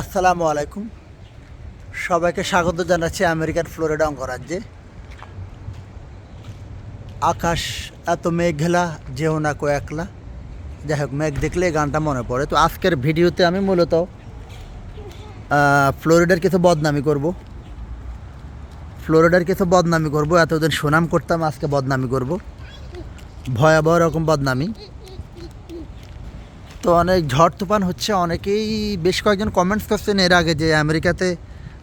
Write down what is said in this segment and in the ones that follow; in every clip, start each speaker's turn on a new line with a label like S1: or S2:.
S1: আসসালামু আলাইকুম। সবাইকে স্বাগত জানাচ্ছি আমেরিকার ফ্লোরিডা অঙ্গরাজ্যে। আকাশ এত মেঘলা, যেও না কো একলা। যাই হোক, মেঘ দেখলে গানটা মনে পড়ে। তো আজকের ভিডিওতে আমি মূলত ফ্লোরিডার কিছু বদনামি করব। ফ্লোরিডার কিছু বদনামি করব। এতদিন সুনাম করতাম, আজকে বদনামি করব। ভয়াবহ রকম বদনামি। তো অনেক ঝড় তুফান হচ্ছে, অনেকেই বেশ কয়েকজন কমেন্টস করছেন এর আগে যে আমেরিকাতে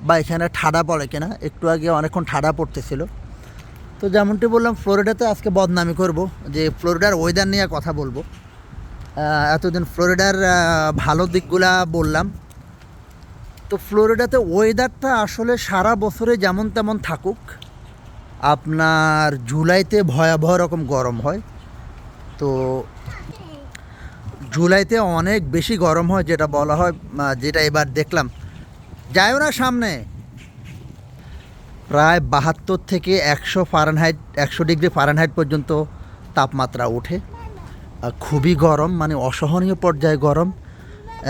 S1: বা এখানে ঠাডা পড়ে কিনা। একটু আগে অনেকক্ষণ ঠাডা পড়তেছিল। তো যেমনটি বললাম, ফ্লোরিডাতে আজকে বদনামি করব। যে ফ্লোরিডার ওয়েদার নিয়ে কথা বলব। এতদিন ফ্লোরিডার ভালো দিকগুলা বললাম। তো ফ্লোরিডাতে ওয়েদারটা আসলে সারা বছরে যেমন তেমন থাকুক। আপনার জুলাইতে ভয়াবহ রকম গরম হয়। তো জুলাইতে অনেক বেশি গরম হয় যেটা বলা হয় যেটা এবার দেখলাম। যাইও না সামনে। প্রায় বাহাত্তর থেকে একশো ফারেনহাইট একশো ডিগ্রি ফারেনহাইট পর্যন্ত তাপমাত্রা ওঠে। খুবই গরম মানে অসহনীয় পর্যায়ে গরম।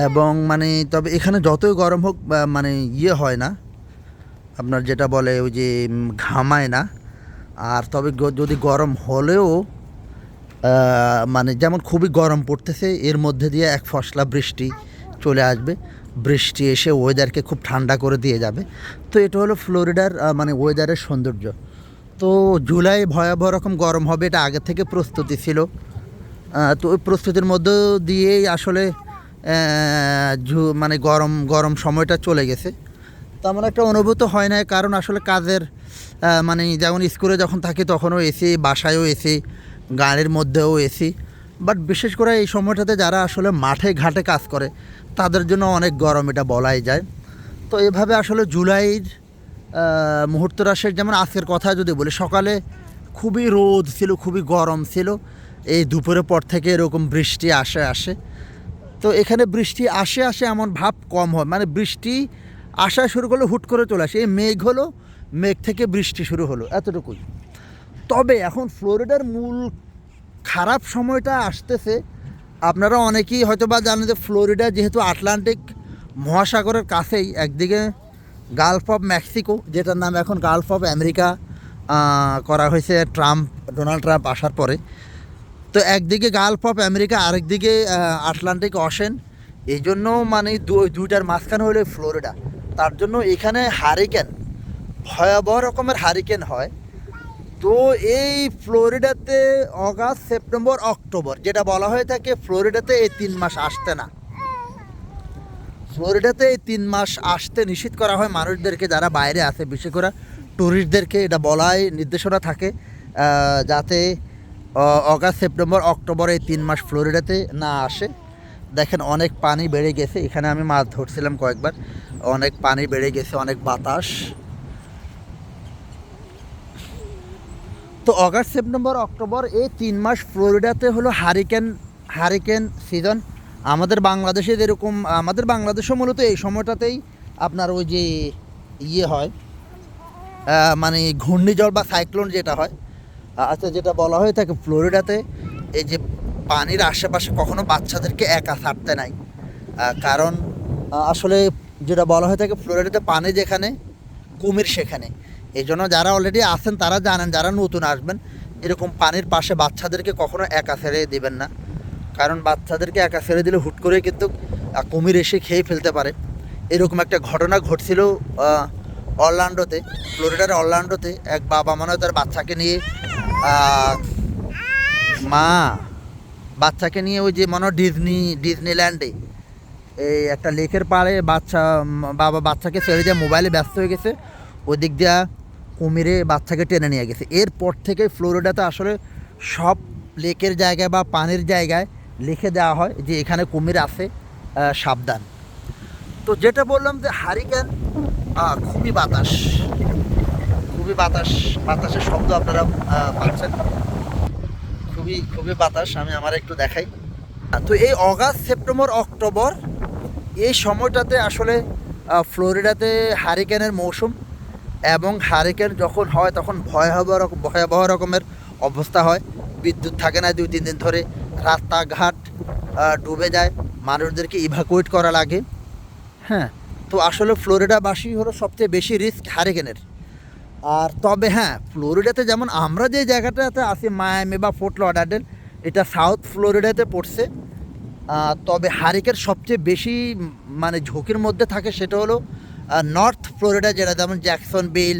S1: এবং মানে তবে এখানে যতই গরম হোক মানে ইয়ে হয় না। আপনার যেটা বলে ওই যে ঘামায় না। আর তবে যদি গরম হলেও মানে যেমন খুবই গরম পড়তেছে, এর মধ্যে দিয়ে এক ফসলা বৃষ্টি চলে আসবে। বৃষ্টি এসে ওয়েদারকে খুব ঠান্ডা করে দিয়ে যাবে। তো এটা হলো ফ্লোরিডার মানে ওয়েদারের সৌন্দর্য। তো জুলাই ভয়াবহ রকম গরম হবে, এটা আগে থেকে প্রস্তুতি ছিল। তো ওই প্রস্তুতির মধ্য দিয়েই আসলে মানে গরম গরম সময়টা চলে গেছে। তেমন একটা অনুভূত হয় না কারণ আসলে কাজের মানে যেমন স্কুলে যখন থাকি তখনও এসি, বাসায়ও এসি। গাড়ির মধ্যেও এসি বাট বিশেষ করে এই সময়টাতে যারা আসলে মাঠে ঘাটে কাজ করে তাদের জন্য অনেক গরম এটা বলাই যায়। তো এভাবে আসলে জুলাইয়ের আহ, মুহূর্ত যেমন আজকের কথা যদি বলি সকালে খুবই রোদ ছিল খুবই গরম ছিল এই দুপুরের পর থেকে এরকম বৃষ্টি আসে আসে। তো এখানে বৃষ্টি আসে আসে এমন ভাব কম হয় মানে বৃষ্টি আসা শুরু করলে হুট করে চলে আসে এই মেঘ হলো মেঘ থেকে বৃষ্টি শুরু হলো এতটুকুই। তবে এখন ফ্লোরিডার মূল খারাপ সময়টা আসতেছে। আপনারা অনেকেই হয়তো বা জানেন যে ফ্লোরিডা যেহেতু আটলান্টিক মহাসাগরের কাছেই, একদিকে গালফ অফ মেক্সিকো যেটার নাম এখন গালফ অফ আমেরিকা করা হয়েছে ট্রাম্প, ডোনাল্ড ট্রাম্প আসার পরে। তো একদিকে গালফ অফ আমেরিকা আরেকদিকে আটলান্টিক অসেন এই জন্য মানে দুইটার মাঝখানে হলো ফ্লোরিডা। তার জন্য এখানে হারিকেন, ভয়াবহ রকমের হারিকেন হয়। তো এই ফ্লোরিডাতে অগাস্ট, সেপ্টেম্বর, অক্টোবর, যেটা বলা হয়ে থাকে ফ্লোরিডাতে এই তিন মাস আসতে না। ফ্লোরিডাতে এই তিন মাস আসতে নিষিদ্ধ করা হয় মানুষদেরকে, যারা বাইরে আছে, বিশেষ করে ট্যুরিস্টদেরকে এটা বলাই নির্দেশনা থাকে যাতে অগাস্ট, সেপ্টেম্বর, অক্টোবর এই তিন মাস ফ্লোরিডাতে না আসে। দেখেন, অনেক পানি বেড়ে গেছে। এখানে আমি মাছ ধরছিলাম কয়েকবার। অনেক পানি বেড়ে গেছে, অনেক বাতাস। তো অগাস্ট, সেপ্টেম্বর, অক্টোবর এই তিন মাস ফ্লোরিডাতে হলো হারিকেন হারিকেন সিজন আমাদের বাংলাদেশে যেরকম, আমাদের বাংলাদেশও মূলত এই সময়টাতেই আপনার ওই যে ইয়ে হয় মানে ঘূর্ণিঝড় বা সাইক্লোন যেটা হয়। আচ্ছা যেটা বলা হয়ে থাকে ফ্লোরিডাতে, এই যে পানির আশেপাশে কখনো বাচ্চাদেরকে একা ছাড়তে নাই। কারণ আসলে যেটা বলা হয়ে থাকে, ফ্লোরিডাতে পানি যেখানে, কুমির সেখানে। এই জন্য যারা অলরেডি আছেন, তারা জানেন, যারা নতুন আসবেন, এরকম পানির পাশে বাচ্চাদেরকে কখনো একা ছেড়ে দিবেন না। কারণ বাচ্চাদেরকে একা ছেড়ে দিলে হুট করে কিন্তু কুমির এসে খেয়ে ফেলতে পারে। এরকম একটা ঘটনা ঘটছিল অরল্যান্ডোতে ফ্লোরিডার অরল্যান্ডোতে এক বাবা মনে তার বাচ্চাকে নিয়ে মা, বাচ্চাকে নিয়ে ওই যে মনে ডিজনি, ডিজনিল্যান্ডে, এই একটা লেকের পাড়ে বাচ্চা বাবা বাচ্চাকে ছেড়ে দিয়ে মোবাইলে ব্যস্ত হয়ে গেছে। ওই দিক দিয়া কুমিরে বাচ্চাকে টেনে নিয়ে গেছে। এরপর থেকে ফ্লোরিডাতে আসলে সব লেকের জায়গায় বা পানির জায়গায় লিখে দেওয়া হয় যে এখানে কুমির আছে সাবধান। তো যেটা বললাম যে হারিকেন খুবই বাতাস। খুবই বাতাস, বাতাসের শব্দ আপনারা পাচ্ছেন। খুবই খুবই বাতাস, আমি আমার একটু দেখাই। তো এই অগাস্ট, সেপ্টেম্বর, অক্টোবর এই সময়টাতে আসলে ফ্লোরিডাতে হারিকেনের মৌসুম। এবং হারিকেন যখন হয়, তখন ভয়াবহ ভয়াবহ রকমের অবস্থা হয়। বিদ্যুৎ থাকে না, দুই, তিন দিন ধরে রাস্তাঘাট ডুবে যায়। মানুষদেরকে ইভাকুয়েট করা লাগে। হ্যাঁ তো আসলে ফ্লোরিডাবাসী হলো সবচেয়ে বেশি রিস্ক হারিকেনের। আর তবে হ্যাঁ ফ্লোরিডাতে যেমন আমরা যে জায়গাটাতে আছি, মায়ামি বা ফোর্ট লডারডেল, এটা সাউথ ফ্লোরিডাতে পড়ছে। তবে হারিকেন সবচেয়ে বেশি মানে ঝুঁকির মধ্যে থাকে সেটা হলো নর্থ ফ্লোরিডা যেটা, যেমন জ্যাকসন বিল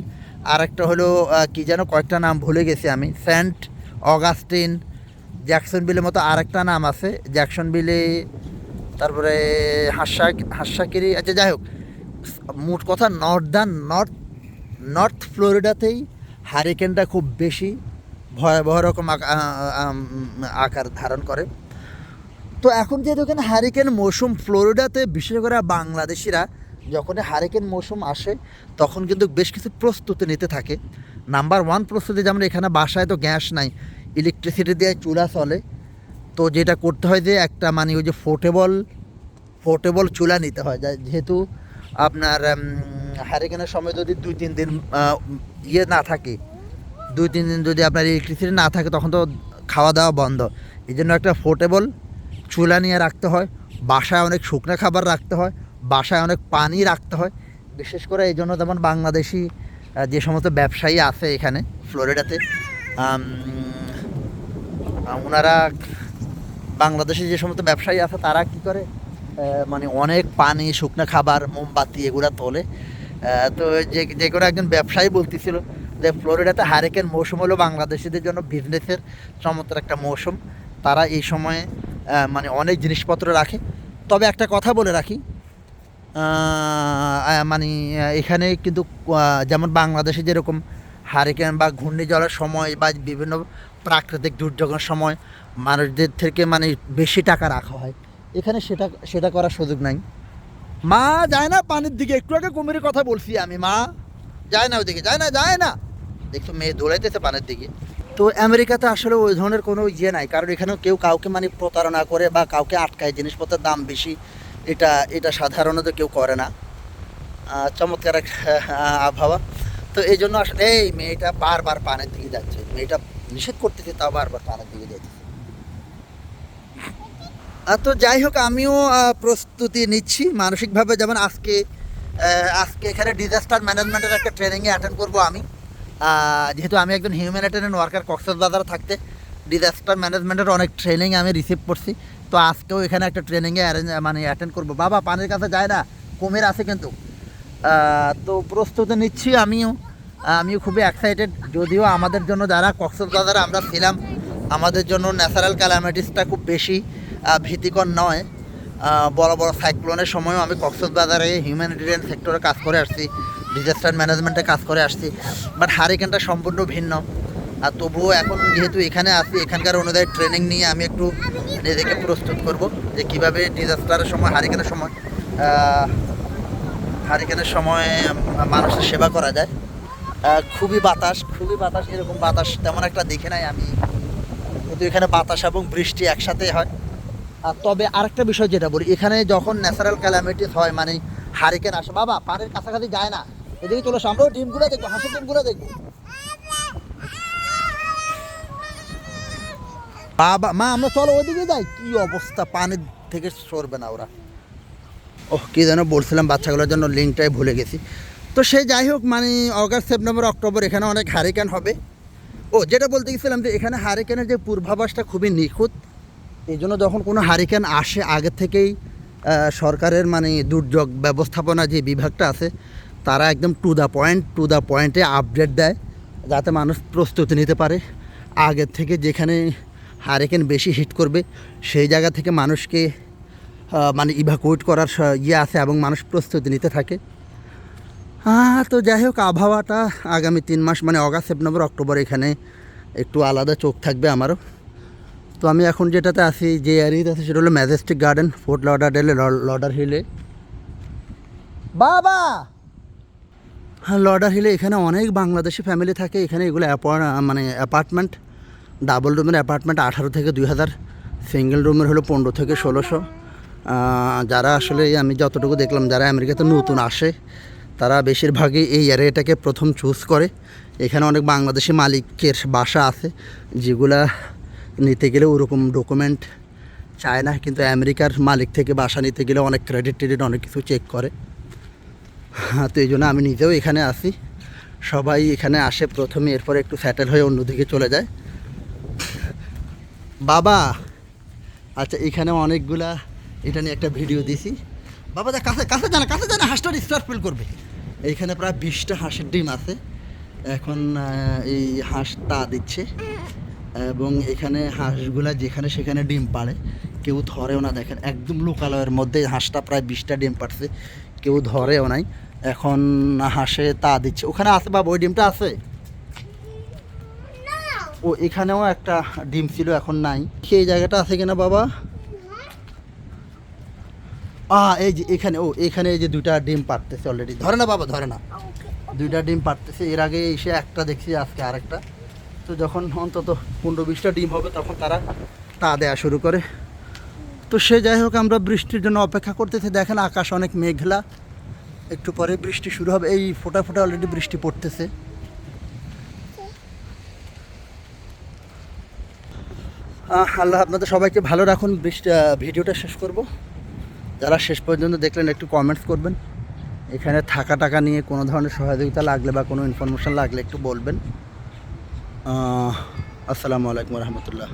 S1: আর একটা হলো কী যেন কয়েকটা নাম ভুলে গেছি আমি সেন্ট অগাস্টিন জ্যাকসন বিলের মতো আরেকটা নাম আছে জ্যাকসন বিলে তারপরে হাস্যা হাস্যাকিরি আচ্ছা যাই হোক, মোট কথা নর্দার্ন নর্থ নর্থ ফ্লোরিডাতেই হারিকেনটা খুব বেশি ভয়াবহ রকম আকার ধারণ করে। তো এখন যেহেতু এখানে হারিকেন মৌসুম ফ্লোরিডাতে বিশেষ করে বাংলাদেশিরা যখন হারিকেন মৌসুম আসে, তখন কিন্তু বেশ কিছু প্রস্তুতি নিতে থাকে। নাম্বার ওয়ান প্রস্তুতি যেমন এখানে বাসায় তো গ্যাস নাই ইলেকট্রিসিটি দিয়ে চুলা চলে। তো যেটা করতে হয় যে একটা মানে ওই যে পোর্টেবল ফোর্টেবল চুলা নিতে হয়। যেহেতু আপনার হারিকেনের সময় যদি দুই, তিন দিন ইয়ে না থাকে, দুই, তিন দিন যদি আপনার ইলেকট্রিসিটি না থাকে, তখন তো খাওয়া দাওয়া বন্ধ। এই জন্য একটা ফোর্টেবল চুলা নিয়ে রাখতে হয়। বাসায় অনেক শুকনো খাবার রাখতে হয়। বাসায় অনেক পানি রাখতে হয়। বিশেষ করে এই জন্য যেমন বাংলাদেশি যে সমস্ত ব্যবসায়ী আছে এখানে, ফ্লোরিডাতে ওনারা বাংলাদেশে যে সমস্ত ব্যবসায়ী আছে, তারা কি করে মানে অনেক পানি, শুকনো খাবার, মোমবাতি এগুলো তোলে। তো যে যে কোনো একজন ব্যবসায়ী বলতেছিল যে ফ্লোরিডাতে হারিকেন মৌসুম হলো বাংলাদেশিদের জন্য বিজনেসের চমৎকার একটা মৌসুম। তারা এই সময়ে মানে অনেক জিনিসপত্র রাখে। তবে একটা কথা বলে রাখি মানে এখানে কিন্তু যেমন বাংলাদেশে যেরকম হারিকেন বা ঘূর্ণিঝড়ের সময় বা বিভিন্ন প্রাকৃতিক দুর্যোগের সময় মানুষদের থেকে মানে বেশি টাকা রাখা হয়। এখানে সেটা সেটা করার সুযোগ নাই। মা, যায় না পানির দিকে। একটু আগে কুমিরের কথা বলছি আমি, মা। যায় না ওইদিকে যায় না যায় না। দেখছ, মেয়ে দৌড়াইতেছে পানির দিকে। তো আমেরিকাতে আসলে ওই ধরনের কোনো ইয়ে নাই। কারণ এখানেও কেউ কাউকে মানে প্রতারণা করে বা কাউকে আটকায়। জিনিসপত্রের দাম বেশি। এটা এটা সাধারণত কেউ করে না। চমৎকার এক আবহাওয়া। তো এই জন্য আসলে এই মেয়েটা বারবার পানের দিকে যাচ্ছে। মেয়েটা নিষেধ করতেছে, তাও বারবার পানের দিকে যাচ্ছে। তো যাই হোক, আমিও প্রস্তুতি নিচ্ছি। মানসিকভাবে যেমন আজকে আজকে এখানে ডিজাস্টার ম্যানেজমেন্টের একটা ট্রেনিংয়ে অ্যাটেন্ড করব আমি। যেহেতু আমি একজন হিউম্যানিটেরিয়ান ওয়ার্কার কক্সবাজারে থাকতে ডিজাস্টার ম্যানেজমেন্টের অনেক ট্রেনিং আমি রিসিভ করছি। তো আজকেও এখানে একটা ট্রেনিংয়ে অ্যারেঞ্জ মানে অ্যাটেন্ড করব। বাবা, পানির কাছে যায় না, কুমির আছে কিন্তু। তো প্রস্তুতি নিচ্ছি আমিও। আমিও খুবই এক্সাইটেড যদিও আমাদের জন্য যারা কক্সবাজারে আমরা ছিলাম, আমাদের জন্য ন্যাচারাল ক্যালামিটিসটা খুব বেশি ভীতিকর নয়। বড় বড় সাইক্লোনের সময়ও আমি কক্সবাজারে হিউম্যানিটেরিয়ান সেক্টরে কাজ করে আসছি ডিজাস্টার ম্যানেজমেন্টে কাজ করে আসছি। বাট হারিকেনটা সম্পূর্ণ ভিন্ন। আর তবুও এখন যেহেতু এখানে আসি এখানকার অনুযায়ী ট্রেনিং নিয়ে আমি একটু নিজেকে প্রস্তুত করব যে কীভাবে ডিজাস্টারের সময় হারিকেনের সময় হারিকেনের সময় মানুষের সেবা করা যায়। খুবই বাতাস খুবই বাতাস, এরকম বাতাস তেমন একটা দেখে নাই আমি। কিন্তু এখানে বাতাস এবং বৃষ্টি একসাথে হয়। আর তবে আরেকটা বিষয় যেটা বলি, এখানে যখন ন্যাচারাল ক্যালামিটিস হয় মানে হারিকেন আসে, বাবা, পানির কাছাকাছি যায় না। এদিকে চলে আমরাও ডিমগুলো দেখব, হাঁসের ডিমগুলো দেখব। বাবা, মা, আমরা চলো ওইদিকে যাই। কি অবস্থা পানির থেকে সরবে না ওরা। ও কী যেন বলছিলাম বাচ্চাগুলোর জন্য, লিঙ্কটাই ভুলে গেছি। তো সে যাই হোক মানে অগাস্ট, সেপ্টেম্বর, অক্টোবর, এখানে অনেক হারিকেন হবে। ও, যেটা বলতে গেছিলাম যে, এখানে হারিকেনের যে পূর্বাভাসটা খুবই নিখুঁত। এই জন্য যখন কোনো হারিকেন আসে, আগে থেকেই সরকারের মানে দুর্যোগ ব্যবস্থাপনা যে বিভাগটা আছে, তারা একদম to the point to the পয়েন্টে আপডেট দেয়, যাতে মানুষ প্রস্তুতি নিতে পারে। আগের থেকে যেখানে হারিকেন বেশি হিট করবে, সেই জায়গা থেকে মানুষকে মানে ইভাকুয়েট করার ইয়ে আছে এবং মানুষ প্রস্তুতি নিতে থাকে। হ্যাঁ তো যাই হোক, আবহাওয়াটা আগামী তিন মাস মানে অগাস্ট, সেপ্টেম্বর, অক্টোবর এখানে একটু আলাদা চোখ থাকবে আমারও। তো আমি এখন যেটাতে আছি, যে এরিয়াতে আছে, সেটা হলো ম্যাজেস্টিক গার্ডেন ফোর্ট লডারডেলে লডার হিলে বাবা! হ্যাঁ লডার হিলে এখানে অনেক বাংলাদেশি ফ্যামিলি থাকে, এখানে এগুলো মানে অ্যাপার্টমেন্ট ডাবল রুমের অ্যাপার্টমেন্ট আঠারো থেকে দুই হাজার, সিঙ্গেল রুমের হলো পনেরো থেকে ষোলোশো। যারা আসলে আমি যতটুকু দেখলাম, যারা আমেরিকাতে নতুন আসে, তারা বেশিরভাগই এই এরিয়াটাকে প্রথম চুজ করে। এখানে অনেক বাংলাদেশি মালিকের বাসা আছে, যেগুলা নিতে গেলে ওরকম ডকুমেন্ট চায় না, কিন্তু আমেরিকার মালিক থেকে বাসা নিতে গেলে অনেক ক্রেডিট টেডিট অনেক কিছু চেক করে। হ্যাঁ তো এই জন্য আমি নিজেও এখানে আসি সবাই এখানে আসে প্রথমে, এরপরে একটু স্যাটেল হয়ে অন্যদিকে চলে যায়। বাবা! আচ্ছা এখানে অনেকগুলা এটা নিয়ে একটা ভিডিও দিছি। বাবা দেখ কাছে কাছে জানা কাছে জানা হাঁসটা স্টার ফিল করবে। এইখানে প্রায় বিশটা হাঁসের ডিম আছে। এখন এই হাঁস তা দিচ্ছে। এবং এখানে হাঁসগুলা যেখানে সেখানে ডিম পাড়ে, কেউ ধরেও না দেখেন। একদম লোকালয়ের মধ্যে হাঁসটা প্রায় বিশটা ডিম পাড়ছে। কেউ ধরেও নাই। এখন হাঁসে তা দিচ্ছে। ওখানে আছে বাবা, ওই ডিমটা আছে? ও এখানেও একটা ডিম ছিল, এখন নাই। সেই জায়গাটা আছে কিনা বাবা? আ এই যে এখানে, ও, এখানে এই যে দুইটা ডিম পারতেছে অলরেডি ধরে না বাবা, ধরে না। দুইটা ডিম পারতেছে এর আগে এসে একটা দেখছি, আজকে আরেকটা। তো যখন অন্তত পনেরো বিশটা ডিম হবে, তখন তারা তা দেয়া শুরু করে। তো সে যাই হোক, আমরা বৃষ্টির জন্য অপেক্ষা করতেছি। দেখেন আকাশ অনেক মেঘলা। একটু পরে বৃষ্টি শুরু হবে। এই ফোটা ফোটা অলরেডি বৃষ্টি পড়তেছে। আল্লাহ আপনাদের সবাইকে ভালো রাখুন। ভিডিওটা শেষ করব। যারা শেষ পর্যন্ত দেখলেন, একটু কমেন্টস করবেন। এখানে থাকা টাকা নিয়ে কোনো ধরনের সহযোগিতা লাগলে বা কোনো ইনফরমেশান লাগলে একটু বলবেন। আসসালামু আলাইকুম রহমতুল্লাহ।